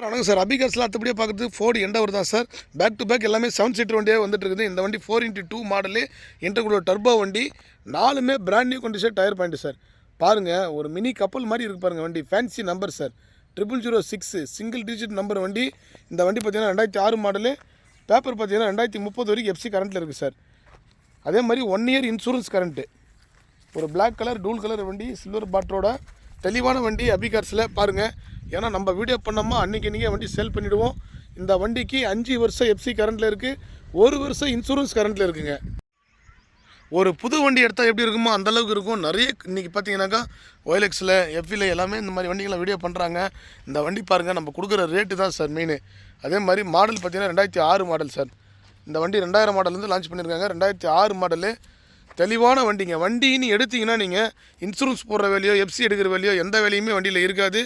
வணக்கம் சார். அபிகாஸில் அத்தபடியே பார்க்குறது Ford Endeavour தான் சார். பேக் டு பேக் எல்லாமே செவன் சீட்டர் வண்டியாக வந்துட்டு இருக்குது இந்த வண்டி four into two model intercooler turbo வண்டி. நாலுமே brand new condition tyre point sir. பாருங்கள் ஒரு மினி கப்பல் மாதிரி இருக்கு பாருங்கள் வண்டி. Fancy number sir. Triple zero six single digit number வண்டி. இந்த வண்டி பார்த்தீங்கன்னா ரெண்டாயிரத்தி ஆறு மாடலு பேப்பர் பார்த்தீங்கன்னா ரெண்டாயிரத்தி முப்பது வரைக்கும் எஃப்சி கரண்ட்டில் இருக்குது சார். அதே மாதிரி ஒன் இயர் இன்சூரன்ஸ் கரண்ட்டு ஒரு பிளாக் கலர் டூல் கலர் வண்டி சில்வர் பாட்டரோட தெளிவான வண்டி அபிகார்ஸில் பாருங்கள் ஏன்னா நம்ம வீடியோ பண்ணோமா அன்றைக்கி நீங்கள் வண்டி சேல் பண்ணிவிடுவோம் இந்த வண்டிக்கு அஞ்சு வருஷம் எஃப்சி கரண்ட்டில் இருக்குது ஒரு வருஷம் இன்சூரன்ஸ் கரண்ட்டில் இருக்குங்க. ஒரு புது வண்டி எடுத்தால் எப்படி இருக்குமோ அந்தளவுக்கு இருக்கும். நிறைய இன்றைக்கி பார்த்தீங்கன்னாக்கா ஒயலெக்ஸில் எஃபியில் எல்லாமே இந்த மாதிரி வண்டிகளை வீடியோ பண்ணுறாங்க இந்த வண்டி பாருங்கள் நம்ம கொடுக்குற ரேட்டு தான் சார் மெயின் அதே மாதிரி மாடல் பார்த்தீங்கன்னா ரெண்டாயிரத்தி ஆறு மாடல் சார் இந்த வண்டி ரெண்டாயிரம் மாடல்லேருந்து லான்ச் பண்ணியிருக்காங்க. ரெண்டாயிரத்தி ஆறு மாடலு தெளிவான வண்டிங்க. வண்டின்னு எடுத்தீங்கன்னா நீங்கள் இன்சூரன்ஸ் போடுற வேலையோ எஃப்சி எடுக்கிற வேலையோ எந்த வேலையுமே வண்டியில் இருக்காது.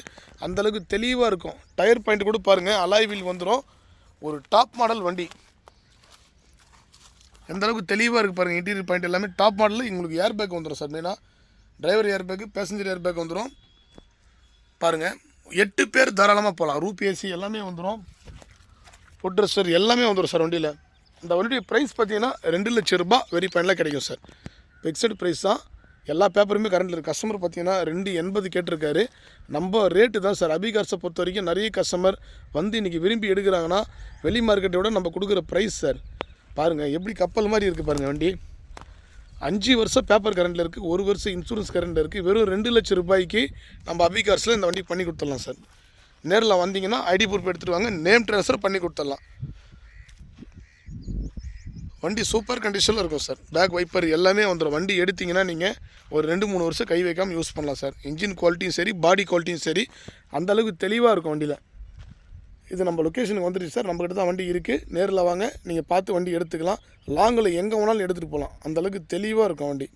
அந்தளவுக்கு தெளிவாக இருக்கும். டயர் பாயிண்ட் கூட பாருங்கள் அலாய் வீல் வந்துடும் ஒரு டாப் மாடல் வண்டி. எந்தளவுக்கு தெளிவாக இருக்குது பாருங்கள் இன்டீரியர் பாயிண்ட் எல்லாமே டாப் மாடலில் உங்களுக்கு ஏர் பேக் வந்துடும் சார். மெயினாக driver air bag passenger air bag வந்துடும் பாருங்கள் எட்டு பேர் தாராளமாக போகலாம் ரூபிஎஸ்சி ஏசி எல்லாமே வந்துடும் ஃபுட் ட்ரெஸ்ஸர் எல்லாமே வந்துடும் சார் வண்டியில். இந்த வண்டியுடைய ப்ரைஸ் பார்த்தீங்கன்னா ரெண்டு லட்சம் ரூபாய் வெரி பாயிண்டில் கிடைக்கும் சார் ஃபிக்ஸட் ப்ரைஸ் தான். எல்லா பேப்பருமே கரண்டில் இருக்குது கஸ்டமர் பார்த்தீங்கன்னா ரெண்டு எண்பது கேட்டிருக்காரு. நம்ம ரேட்டு தான் சார் அபிகார்ஸை பொறுத்த வரைக்கும் நிறைய கஸ்டமர் வந்து இன்றைக்கி விரும்பி எடுக்கிறாங்கன்னா வெளி மார்க்கெட்டை விட நம்ம கொடுக்குற ப்ரைஸ் சார் பாருங்கள் எப்படி கப்பல் மாதிரி இருக்குது பாருங்கள் வண்டி. அஞ்சு வருஷம் பேப்பர் கரண்டில் இருக்குது ஒரு வருஷம் இன்சூரன்ஸ் கரண்டில் இருக்குது வெறும் ரெண்டு லட்சம் ரூபாய்க்கு நம்ம அபிகார்ஸில் இந்த வண்டி பண்ணி கொடுத்துடலாம் சார் நேரில் வந்தீங்கன்னா ஐடி ப்ரூஃப் எடுத்துகிட்டு வாங்க நேம் ட்ரான்ஸ்ஃபர் பண்ணி கொடுத்துடலாம். வண்டி சூப்பர் கண்டிஷனில் இருக்கும் சார் பேக் வைப்பர் எல்லாமே வந்துடும் வண்டி எடுத்தீங்கன்னா நீங்கள் ஒரு ரெண்டு மூணு வருஷம் கை வைக்காமல் யூஸ் பண்ணலாம் சார் இன்ஜின் குவாலிட்டியும் சரி பாடி குவாலிட்டியும் சரி அந்தளவுக்கு தெளிவாக இருக்கும் வண்டியில். இது நம்ம லொக்கேஷனுக்கு வந்துடுச்சு சார் நம்மக்கிட்ட தான் வண்டி இருக்குது நேரில் வாங்க. நீங்கள் பார்த்து வண்டி எடுத்துக்கலாம். லாங்கில் எங்கே வேணாலும் எடுத்துகிட்டு போகலாம் அந்தளவுக்கு தெளிவாக இருக்கும் வண்டி.